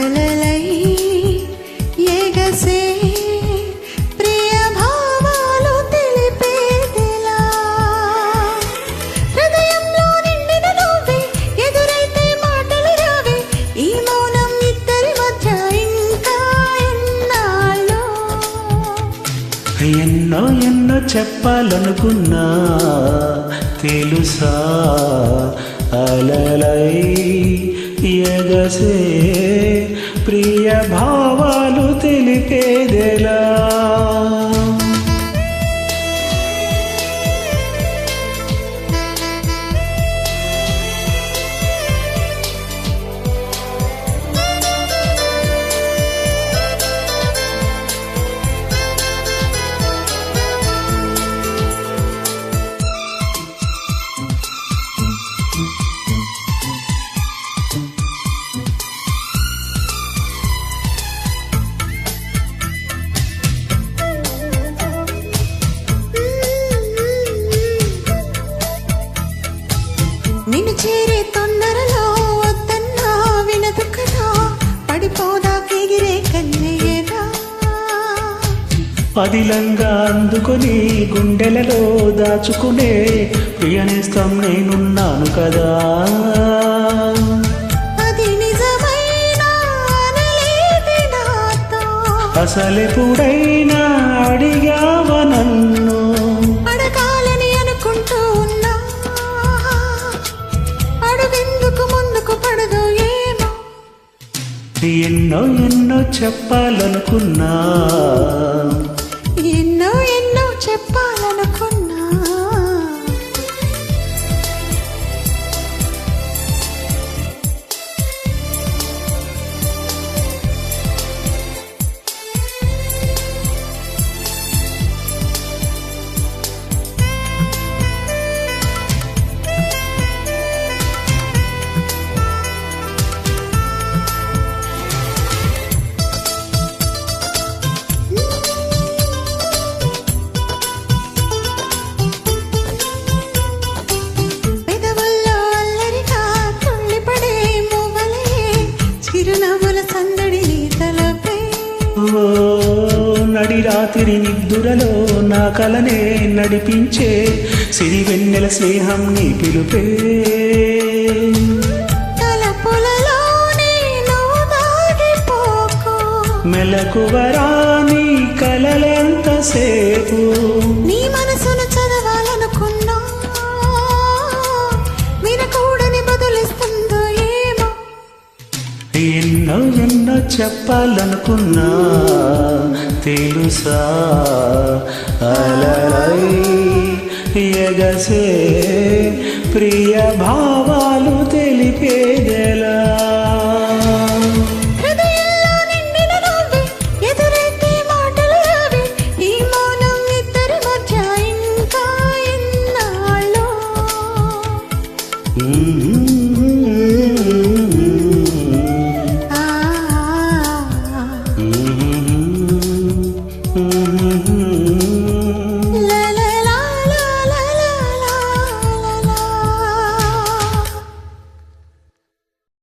అలలై ఎగసే ప్రియ భావాలు హృదయంలో నిండిన నువ్వే ఎదురైతే మాటలు రావే ఈ మౌనం ఇద్దరి మధ్య ఇంకా ఎన్నో ఎన్నో చెప్పాలనుకున్నా తెలుసా? అలలై ఎగసే ప్రియ భావాలు చేరే తొందరలో వద్దన్నా వినదు కదా పడిపోదా ఎగిరే పదిలంగా అందుకొని గుండెలలో దాచుకునే ప్రియనేస్తం నేనున్నాను కదా. అసలెప్పుడైనా ఎన్నో ఎన్నో చెప్పాలనుకున్నా. నడి రాత్రి నిద్దురలో నా కలనే నడిపించే సిరివెన్నెల స్నేహం నీ పిలుపే. మెలకువరా నీ కలలెంతసేపు? నీ మనసును ఎన్నో ఎన్నో చెప్పాలనుకున్నా తెలుసా? అలలై ఎగసే ప్రియ భావాలు